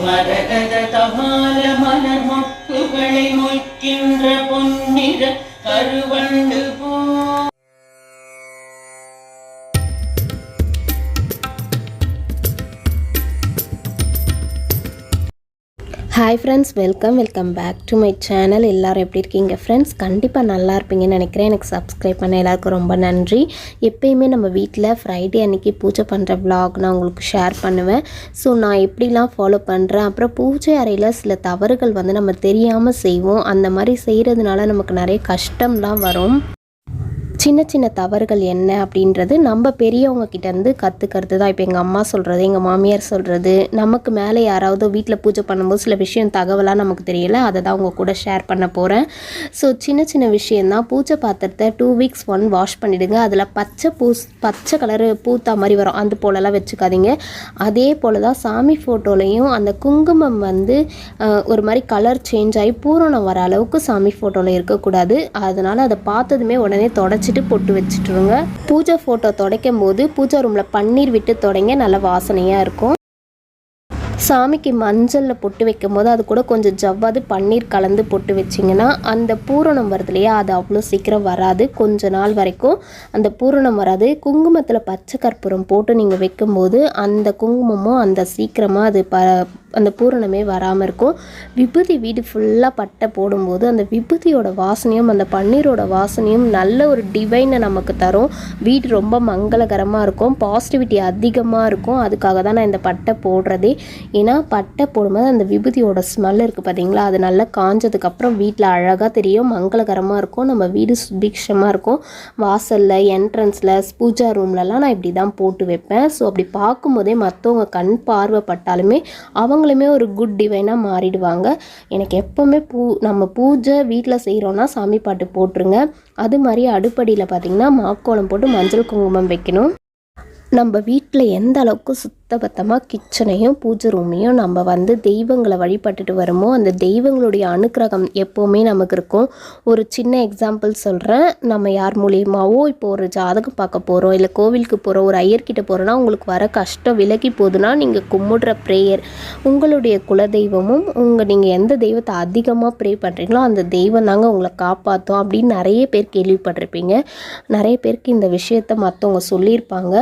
மரகத தபால மலர் மொட்டுகளை மொய்க்கின்ற பொன்னிற கருவண்டு hi friends welcome welcome back to my channel எல்லோரும் எப்படி இருக்கீங்க ஃப்ரெண்ட்ஸ் கண்டிப்பாக நல்லா இருப்பீங்கன்னு நினைக்கிறேன். எனக்கு சப்ஸ்கிரைப் பண்ண எல்லாருக்கும் ரொம்ப நன்றி. எப்பயுமே நம்ம வீட்டில் ஃப்ரைடே அன்னைக்கு பூஜை பண்ணுற வ்ளாக் நான் உங்களுக்கு ஷேர் பண்ணுவேன். ஸோ நான் எப்படிலாம் ஃபாலோ பண்ணுறேன் அப்புறம் பூஜை அறையில் சில தவறுகள் வந்து நம்ம தெரியாமல் செய்வோம். அந்த மாதிரி செய்கிறதுனால நமக்கு நிறைய கஷ்டம்லாம் வரும். சின்ன சின்ன தவறுகள் என்ன அப்படின்றது நம்ம பெரியவங்க கிட்டேருந்து கற்றுக்கிறது தான். இப்போ எங்கள் அம்மா சொல்கிறது எங்கள் மாமியார் சொல்கிறது நமக்கு மேலே யாராவது வீட்டில் பூஜை பண்ணும்போது சில விஷயம் தகவலாக நமக்கு தெரியல அதை தான் உங்கள் கூட ஷேர் பண்ண போகிறேன் ஸோ சின்ன சின்ன விஷயந்தான் பூஜை பாத்திரத்தை டூ வீக்ஸ் ஒன் வாஷ் பண்ணிவிடுங்க அதில் பச்சை பூ பச்சை கலரு பூத்தா மாதிரி வரும். அந்த போலலாம் வச்சுக்காதீங்க. அதே போல் தான் சாமி ஃபோட்டோலையும் அந்த குங்குமம் வந்து ஒரு மாதிரி கலர் சேஞ்ச் ஆகி பூரணம் வர அளவுக்கு சாமி ஃபோட்டோவில் இருக்கக்கூடாது. அதனால் அதை பார்த்ததுமே உடனே தொடச்சிட்டு பொட்டு வச்சுட்டுருங்க. பூஜை ஃபோட்டோ துடைக்கும் போது பூஜை ரூமில் பன்னீர் விட்டு தொடங்க நல்ல வாசனையாக இருக்கும். சாமிக்கு மஞ்சளில் பொட்டு வைக்கும் போது அது கூட கொஞ்சம் ஜவ்வாது பன்னீர் கலந்து பொட்டு வச்சிங்கன்னா அந்த பூரணம் வருது இல்லையா அது அவ்வளோ சீக்கிரம் வராது. கொஞ்ச நாள் வரைக்கும் அந்த பூரணம் வராது. குங்குமத்தில் பச்சை கற்பூரம் போட்டு நீங்கள் வைக்கும்போது அந்த குங்குமமும் அந்த சீக்கிரமாக அது ப அந்த பூரணமே வராமல் இருக்கும். விபூதி வீடு ஃபுல்லாக பட்டை போடும்போது அந்த விபூதியோட வாசனையும் அந்த பன்னீரோட வாசனையும் நல்ல ஒரு டிவைனை நமக்கு தரும். வீடு ரொம்ப மங்களகரமாக இருக்கும். பாசிட்டிவிட்டி அதிகமாக இருக்கும். அதுக்காக தான் நான் இந்த பட்டை போடுறதே. ஏன்னா பட்டை போடும்போது அந்த விபூதியோட ஸ்மெல் இருக்குது பார்த்தீங்களா அது நல்லா காஞ்சதுக்கப்புறம் வீட்டில் அழகாக தெரியும். மங்களகரமாக இருக்கும். நம்ம வீடு சுபிக்ஷமாக இருக்கும். வாசலில் என்ட்ரன்ஸில் பூஜா ரூம்லலாம் நான் இப்படி தான் போட்டு வைப்பேன். ஸோ அப்படி பார்க்கும்போதே மற்றவங்க கண் பார்வைப்பட்டாலுமே அவங்களுமே ஒரு குட் டிவைனாக மாறிடுவாங்க. எனக்கு எப்போவுமே பூ நம்ம பூஜை வீட்டில் செய்கிறோன்னா சாமி பாட்டு போட்டுருங்க. அது மாதிரி அடுப்படியில் பார்த்திங்கன்னா மாக்கோளம் போட்டு மஞ்சள் குங்குமம் வைக்கணும். நம்ம வீட்டில் எந்த அளவுக்கு சுத்தபத்தமாக கிச்சனையும் பூஜை ரூமையும் நம்ம வந்து தெய்வங்களை வழிபட்டுட்டு வரமோ அந்த தெய்வங்களுடைய அனுக்கிரகம் எப்போவுமே நமக்கு இருக்கும். ஒரு சின்ன எக்ஸாம்பிள் சொல்கிறேன் நம்ம யார் மூலியமாகவோ இப்போ ஒரு ஜாதகம் பார்க்க போகிறோம் இல்லை கோவிலுக்கு போகிறோம் ஒரு ஐயர்கிட்ட போகிறோன்னா உங்களுக்கு வர கஷ்டம் விலகி போகுதுன்னா நீங்கள் கும்பிடுற ப்ரேயர் உங்களுடைய குலதெய்வமும் உங்கள் நீங்கள் எந்த தெய்வத்தை அதிகமாக ப்ரே பண்ணுறீங்களோ அந்த தெய்வம் தாங்க உங்களை காப்பாற்றும் அப்படின்னு நிறைய பேர் கேள்விப்பட்டிருப்பீங்க. நிறைய பேருக்கு இந்த விஷயத்த மற்றவங்க சொல்லியிருப்பாங்க.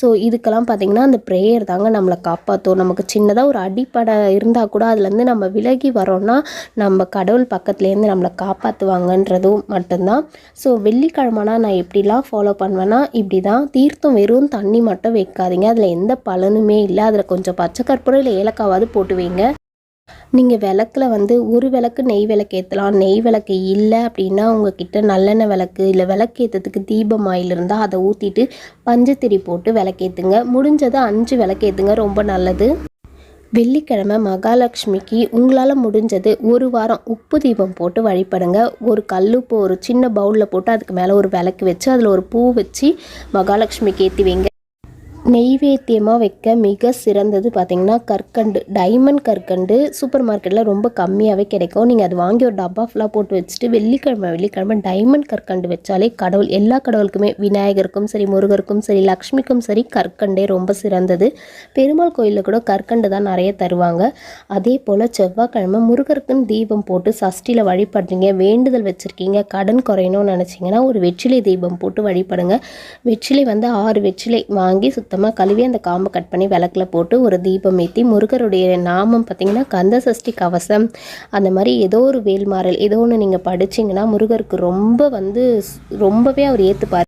ஸோ இதுக்கெல்லாம் பார்த்தீங்கன்னா அந்த ப்ரேயர் தாங்க நம்மளை காப்பாற்றும் நமக்கு சின்னதாக ஒரு அடிப்படை இருந்தால் கூட அதுலேருந்து நம்ம விலகி வரோன்னா நம்ம கடவுள் பக்கத்துலேருந்து நம்மளை காப்பாற்றுவாங்கன்றதும் மட்டும்தான். ஸோ வெள்ளிக்கிழமனா நான் எப்படிலாம் ஃபாலோ பண்ணுவேன்னா இப்படி தான் தீர்த்தம் வெறும் தண்ணி மட்டும் வைக்காதீங்க. அதில் எந்த பலனுமே இல்லை. அதில் கொஞ்சம் பச்சை கற்பூரம் இல்லை ஏலக்காவாவது போட்டு வைங்க. நீங்கள் விளக்கில் வந்து ஒரு விளக்கு நெய் விளக்கு ஏற்றலாம் நெய் விளக்கு இல்லை அப்படின்னா உங்ககிட்ட நல்லெண்ணெய் விளக்கு இல்லை விளக்கு ஏற்றதுக்கு தீபம் ஆயில் இருந்தால் அதை ஊற்றிட்டு பஞ்சத்திரி போட்டு விளக்கேற்றுங்க முடிஞ்சதை அஞ்சு விளக்கேற்றுங்க ரொம்ப நல்லது. வெள்ளிக்கிழமை மகாலட்சுமிக்கு உங்களால் முடிஞ்சது ஒரு வாரம் உப்பு தீபம் போட்டு வழிபடுங்க. ஒரு கல்லுப்பு ஒரு சின்ன பவுலில் போட்டு அதுக்கு மேலே ஒரு விளக்கு வச்சு அதில் ஒரு பூ வச்சு மகாலட்சுமிக்கு ஏற்றி வைங்க. நெய்வேத்தியமாக வைக்க மிக சிறந்தது பார்த்திங்கன்னா கற்கண்டு. டைமண்ட் கற்கண்டு சூப்பர் மார்க்கெட்டில் ரொம்ப கம்மியாகவே கிடைக்கும். நீங்கள் அது வாங்கி ஒரு டப்பா ஃபுல்லாக போட்டு வச்சுட்டு வெள்ளிக்கிழமை வெள்ளிக்கிழமை டைமண்ட் கற்கண்டு வச்சாலே கடவுள் எல்லா கடவுளுக்குமே விநாயகருக்கும் சரி முருகருக்கும் சரி லக்ஷ்மிக்கும் சரி கற்கண்டே ரொம்ப சிறந்தது. பெருமாள் கோயிலில் கூட கற்கண்டு தான் நிறைய தருவாங்க. அதே போல் செவ்வாய்க்கிழமை முருகருக்குன்னு தீபம் போட்டு சஷ்டியில் வழிபடுறீங்க வேண்டுதல் வச்சுருக்கீங்க கடன் குறையணும்னு நினச்சிங்கன்னா ஒரு வெற்றிலை தீபம் போட்டு வழிபடுங்க. வெற்றிலை வந்து ஆறு வெற்றிலை வாங்கி சுத்தமாக கழுவி அந்த காம்பை கட் பண்ணி விளக்கில் போட்டு ஒரு தீபம் ஏற்றி முருகருடைய நாமம் பார்த்தீங்கன்னா கந்த சஷ்டி கவசம் அந்த மாதிரி ஏதோ ஒரு வேல்மாறல் ஏதோ ஒன்று நீங்கள் படிச்சிங்கன்னா முருகருக்கு ரொம்ப வந்து ரொம்பவே அவர் ஏற்றுப்பார்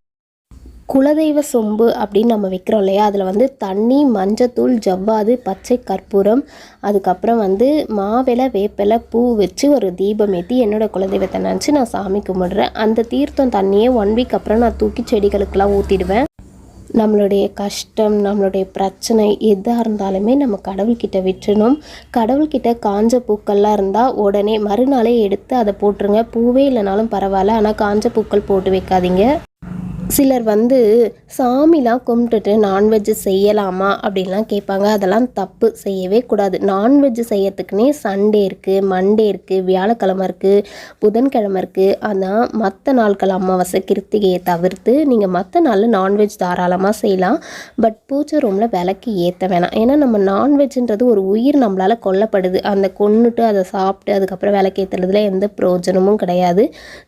குலதெய்வ சொம்பு அப்படின்னு நம்ம வைக்கிறோம் இல்லையா? அதில் வந்து தண்ணி மஞ்சத்தூள் ஜவ்வாது பச்சை கற்பூரம் அதுக்கப்புறம் வந்து மாவிலை வேப்பிலை பூ வச்சு ஒரு தீபம் ஏற்றி என்னோடய குலதெய்வத்தை நினச்சி நான் சாமி கும்பிடுறேன். அந்த தீர்த்தம் தண்ணியே ஒன் வீக் அப்புறம் நான் தூக்கி செடிகளுக்கெல்லாம் ஊற்றிடுவேன் நம்மளுடைய கஷ்டம் நம்மளுடைய பிரச்சனை எதாக இருந்தாலுமே நம்ம கடவுள்கிட்ட விட்டுணும் கடவுள்கிட்ட காஞ்ச பூக்கள்லாம் இருந்தால் உடனே மறுநாளே எடுத்து அதை போட்டுருங்க. பூவே இல்லைனாலும் பரவாயில்ல. ஆனால் காஞ்ச பூக்கள் போட்டு வைக்காதீங்க. சிலர் வந்து சாமிலாம் கும்பிட்டுட்டு நான்வெஜ் செய்யலாமா? அப்படின்லாம் கேட்பாங்க. அதெல்லாம் தப்பு. செய்யவே கூடாது. நான்வெஜ் செய்யறதுக்குன்னே சண்டே இருக்குது மண்டே இருக்குது வியாழக்கிழமை இருக்குது புதன்கிழமை இருக்குது ஆனால் மற்ற நாட்கள் அமாவாசை கிருத்திகையை தவிர்த்து நீங்கள் மற்ற நாளில் நான்வெஜ் தாராளமாக செய்யலாம். பட் பூஜை ரூமில் விளக்கு ஏற்ற வேணாம். ஏன்னா நம்ம நான்வெஜ்ன்றது ஒரு உயிர் நம்மளால் கொல்லப்படுது. அந்த கொன்னுட்டு அதை சாப்பிட்டு அதுக்கப்புறம் விளக்கேற்றுறதுல எந்த பிரயோஜனமும் கிடையாது.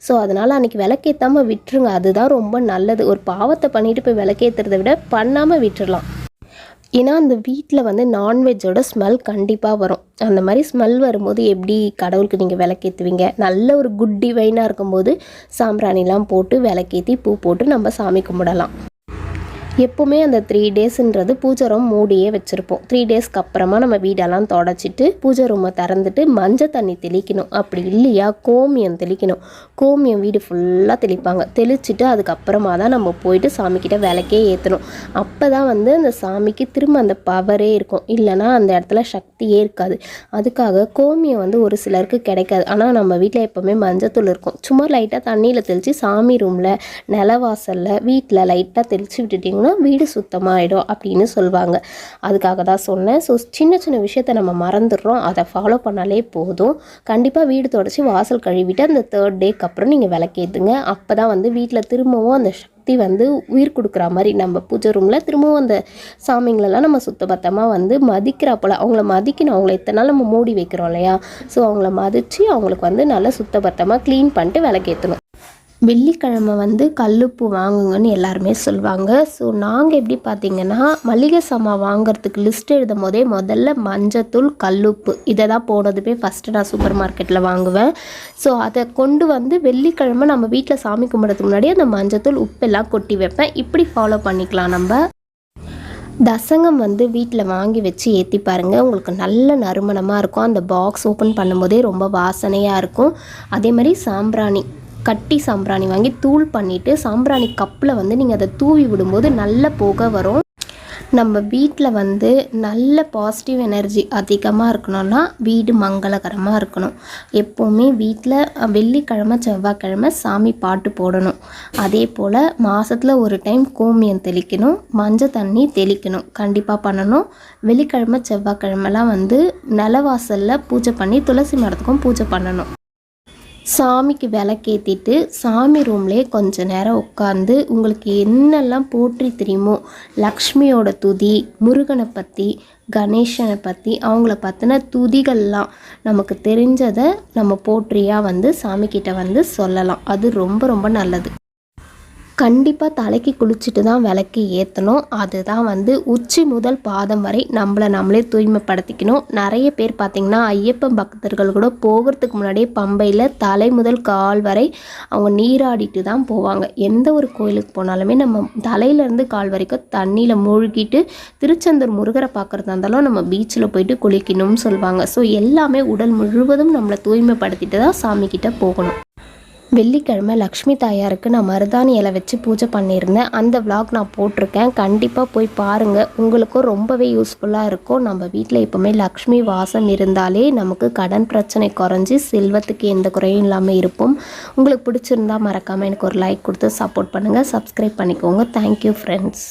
ஸோ அதனால் அன்றைக்கி விளக்கேற்றாமல் விட்டுருங்க. அதுதான் ரொம்ப நல்ல நல்லது. ஒரு பாவத்தை பண்ணிட்டு போய் விளக்கேற்றுறதை விட பண்ணாமல் விட்டுறலாம். ஏன்னா அந்த வீட்டில் வந்து நான்வெஜ்ஜோட ஸ்மெல் கண்டிப்பாக வரும். அந்த மாதிரி ஸ்மெல் வரும்போது எப்படி கடவுளுக்கு நீங்கள் விளக்கேற்றுவீங்க நல்ல ஒரு குட் டிவைனாக இருக்கும்போது சாம்பிராணிலாம் போட்டு விளக்கேற்றி பூ போட்டு நம்ம சாமி கும்பிடலாம். எப்போவுமே அந்த த்ரீ டேஸ்ன்றது பூஜை ரூம் மூடியே வச்சுருப்போம். த்ரீ டேஸ்க்கு அப்புறமா நம்ம வீடெல்லாம் தொடச்சிட்டு பூஜை ரூமை திறந்துட்டு மஞ்சள் தண்ணி தெளிக்கணும். அப்படி இல்லையா? கோமியம் தெளிக்கணும். கோமியம் வீடு ஃபுல்லாக தெளிப்பாங்க. தெளிச்சுட்டு அதுக்கப்புறமா தான் நம்ம போயிட்டு சாமிக்கிட்ட விளக்கே ஏற்றணும் அப்போ தான் வந்து அந்த சாமிக்கு திரும்ப அந்த பவரே இருக்கும். இல்லைன்னா அந்த இடத்துல சக்தியே இருக்காது. அதுக்காக கோமியம் வந்து ஒரு சிலருக்கு கிடைக்காது. ஆனால் நம்ம வீட்டில் எப்போவுமே மஞ்சத்தூள் இருக்கும். சும்மா லைட்டாக தண்ணியில் தெளித்து சாமி ரூமில் நிலவாசலில் வீட்டில் லைட்டாக தெளித்து விட்டுட்டிங்கன்னா வீடு சுத்தமாகிடும் அப்படின்னு சொல்லுவாங்க அதுக்காக தான் சொன்னேன். ஸோ சின்ன சின்ன விஷயத்த நம்ம மறந்துடுறோம். அதை ஃபாலோ பண்ணாலே போதும். கண்டிப்பாக வீடு தொடச்சி வாசல் கழுவிட்டு அந்த தேர்ட் டேக்கு அப்புறம் நீங்கள் விளக்கேற்றுங்க அப்போ தான் வந்து வீட்டில் திரும்பவும் அந்த சக்தி வந்து உயிர் கொடுக்குற மாதிரி நம்ம பூஜை ரூமில் திரும்பவும் அந்த சாமிங்களெல்லாம் நம்ம சுத்தபத்தமாக வந்து மதிக்கிறா போல் அவங்கள மதிக்கணும். அவங்கள இத்தனை நாள் நம்ம மூடி வைக்கிறோம் இல்லையா? ஸோ அவங்கள மதித்து அவங்களுக்கு வந்து நல்லா சுத்தபத்தமாக க்ளீன் பண்ணிட்டு விளக்கேற்றணும் வெள்ளிக்கிழமை வந்து கல்லுப்பு வாங்குங்கன்னு எல்லாருமே சொல்லுவாங்க ஸோ நாங்கள் எப்படி பார்த்தீங்கன்னா மளிகை சாமான் வாங்குறதுக்கு லிஸ்ட் எழுதும் போதே முதல்ல மஞ்சத்தூள் கல்லுப்பு இதை தான் போனதுமே ஃபஸ்ட்டு நான் சூப்பர் மார்க்கெட்டில் வாங்குவேன். ஸோ அதை கொண்டு வந்து வெள்ளிக்கிழமை நம்ம வீட்டில் சாமி கும்பிட்றதுக்கு முன்னாடி அந்த மஞ்சத்தூள் உப்பெல்லாம் கொட்டி வைப்பேன். இப்படி ஃபாலோ பண்ணிக்கலாம் நம்ம. தசங்கம் வந்து வீட்டில் வாங்கி வச்சு ஏற்றி பாருங்கள் உங்களுக்கு நல்ல நறுமணமாக இருக்கும். அந்த பாக்ஸ் ஓப்பன் பண்ணும்போதே ரொம்ப வாசனையாக இருக்கும். அதே மாதிரி சாம்பிராணி கட்டி சாம்பிராணி வாங்கி தூள் பண்ணிவிட்டு சாம்பிராணி கப்பில் வந்து நீங்கள் அதை தூவி விடும்போது நல்ல புகை வரும். நம்ம வீட்டில் வந்து நல்ல பாசிட்டிவ் எனர்ஜி அதிகமாக இருக்கணும்னா வீடு மங்களகரமாக இருக்கணும். எப்போவுமே வீட்டில் வெள்ளிக்கிழமை செவ்வாய்க்கிழமை சாமி பாட்டு போடணும். அதே போல் மாதத்தில் ஒரு டைம் கோமியம் தெளிக்கணும் மஞ்சள் தண்ணி தெளிக்கணும். கண்டிப்பாக பண்ணணும். வெள்ளிக்கிழமை செவ்வாய்க்கிழமெலாம் வந்து நிலவாசலில் பூஜை பண்ணி துளசி மரத்துக்கும் பூஜை பண்ணணும். சாமிக்கு விளக்கேற்றிட்டு சாமி ரூம்லேயே கொஞ்ச நேரம் உட்காந்து உங்களுக்கு என்னெல்லாம் போற்றி தெரியுமோ லக்ஷ்மியோட துதி முருகனை பற்றி கணேசனை பற்றி அவங்கள பற்றின துதிகள்லாம் நமக்கு தெரிஞ்சதை நம்ம போற்றியாக வந்து சாமிக்கிட்ட வந்து சொல்லலாம். அது ரொம்ப ரொம்ப நல்லது. கண்டிப்பாக தலைக்கு குளிச்சுட்டு தான் விளக்கு ஏற்றணும் அதுதான் வந்து உச்சி முதல் பாதம் வரை நம்மளை நம்மளே தூய்மைப்படுத்திக்கணும். நிறைய பேர் பார்த்திங்கன்னா ஐயப்பன் பக்தர்கள் கூட போகிறதுக்கு முன்னாடியே பம்பையில் தலை முதல் கால் வரை அவங்க நீராடிட்டு தான் போவாங்க. எந்த ஒரு கோயிலுக்கு போனாலுமே நம்ம தலையிலேருந்து கால் வரைக்கும் தண்ணியில் மூழ்கிட்டு திருச்செந்தூர் முருகரை பார்க்குறதா இருந்தாலும் நம்ம பீச்சில் போயிட்டு குளிக்கணும்னு சொல்லுவாங்க. ஸோ எல்லாமே உடல் முழுவதும் நம்மளை தூய்மைப்படுத்திட்டு தான் சாமிக்கிட்ட போகணும். வெள்ளிக்கிழமை லக்ஷ்மி தாயாருக்கு நான் மருதாணி இலை வச்சு பூஜை பண்ணியிருந்தேன். அந்த vlog நான் போட்டிருக்கேன். கண்டிப்பாக போய் பாருங்கள் உங்களுக்கும் ரொம்பவே யூஸ்ஃபுல்லாக இருக்கும். நம்ம வீட்டில் எப்போவுமே லக்ஷ்மி வாசம் இருந்தாலே நமக்கு கடன் பிரச்சனை குறைஞ்சி செல்வத்துக்கு எந்த குறையும் இல்லாமல் இருப்போம். உங்களுக்கு பிடிச்சிருந்தா மறக்காமல் எனக்கு ஒரு லைக் கொடுத்து சப்போர்ட் பண்ணுங்கள் சப்ஸ்கிரைப் பண்ணிக்கோங்க. Thank you friends